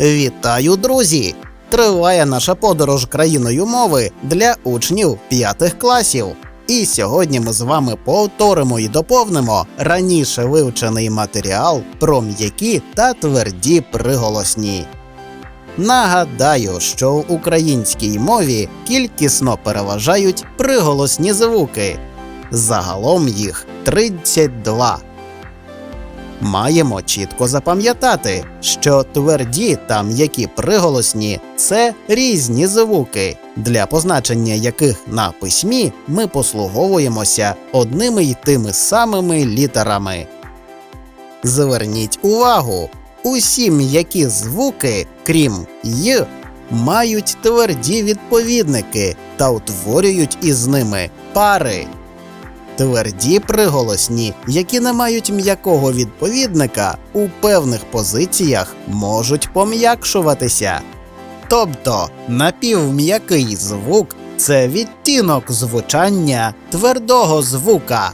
Вітаю, друзі! Триває наша подорож країною мови для учнів п'ятих класів. І сьогодні ми з вами повторимо і доповнимо раніше вивчений матеріал про м'які та тверді приголосні. Нагадаю, що в українській мові кількісно переважають приголосні звуки. Загалом їх 32. Маємо чітко запам'ятати, що тверді та м'які приголосні це різні звуки, для позначення яких на письмі ми послуговуємося одними й тими самими літерами. Зверніть увагу, усі м'які звуки, крім й, мають тверді відповідники та утворюють із ними пари. Тверді приголосні, які не мають м'якого відповідника, у певних позиціях можуть пом'якшуватися. Тобто напівм'який звук це відтінок звучання твердого звука.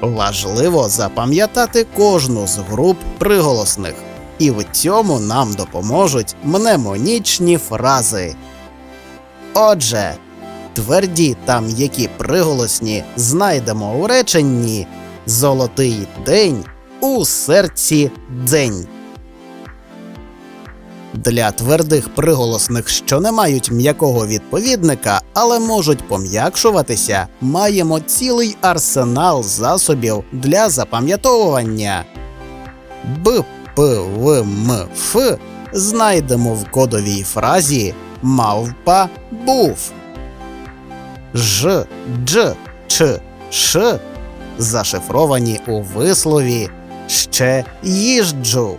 Важливо запам'ятати кожну з груп приголосних, і в цьому нам допоможуть мнемонічні фрази. Отже, тверді та м'які приголосні знайдемо у реченні Золотий день у серці дзень. Для твердих приголосних, що не мають м'якого відповідника, але можуть пом'якшуватися, маємо цілий арсенал засобів для запам'ятовування. Б, П, В, М, Ф знайдемо в кодовій фразі Мавпа був. Ж, Дж, Ч, Ш зашифровані у вислові ще їжджу.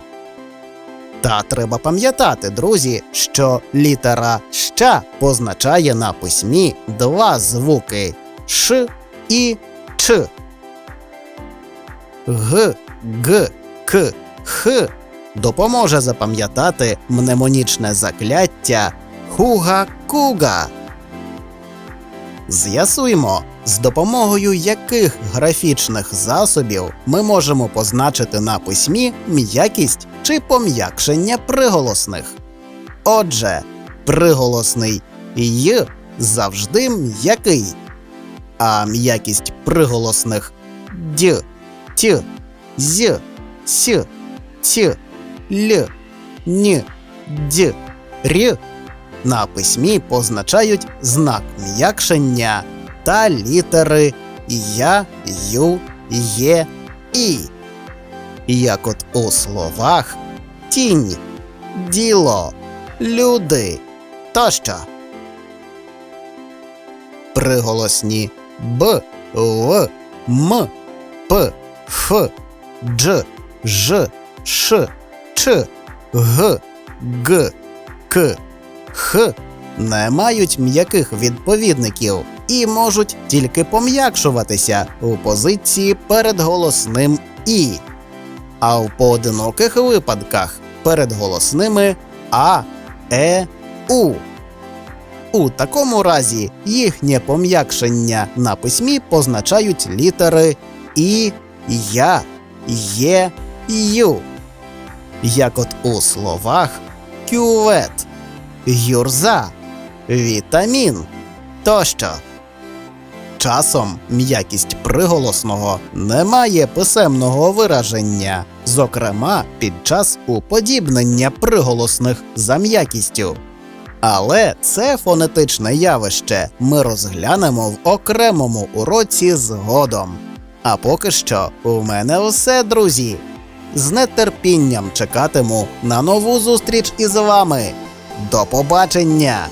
Та треба пам'ятати, друзі, що літера ща позначає на письмі два звуки Ш і Ч. Г, Г, К, Х допоможе запам'ятати мнемонічне закляття хуга-куга. З'ясуймо, з допомогою яких графічних засобів ми можемо позначити на письмі м'якість чи пом'якшення приголосних. Отже, приголосний й завжди м'який, а м'якість приголосних д, т, з, с, т, л, н, д, р на письмі позначають знак м'якшення та літери Я, Ю, Є, І. Як от у словах тінь, діло, люди тощо. Приголосні Б, Л, М, П, Ф, Дж, Ж, Ш, Ч, Г, Г, К, Х не мають м'яких відповідників і можуть тільки пом'якшуватися у позиції перед голосним І, а в поодиноких випадках перед голосними А, Е, У. У такому разі їхнє пом'якшення на письмі позначають літери І, Я, Є, Ю. Як от у словах кювет юрза, вітамін тощо. Часом м'якість приголосного не має писемного вираження, зокрема під час уподібнення приголосних за м'якістю. Але це фонетичне явище ми розглянемо в окремому уроці згодом. А поки що у мене все, друзі. З нетерпінням чекатиму на нову зустріч із вами. До побачення!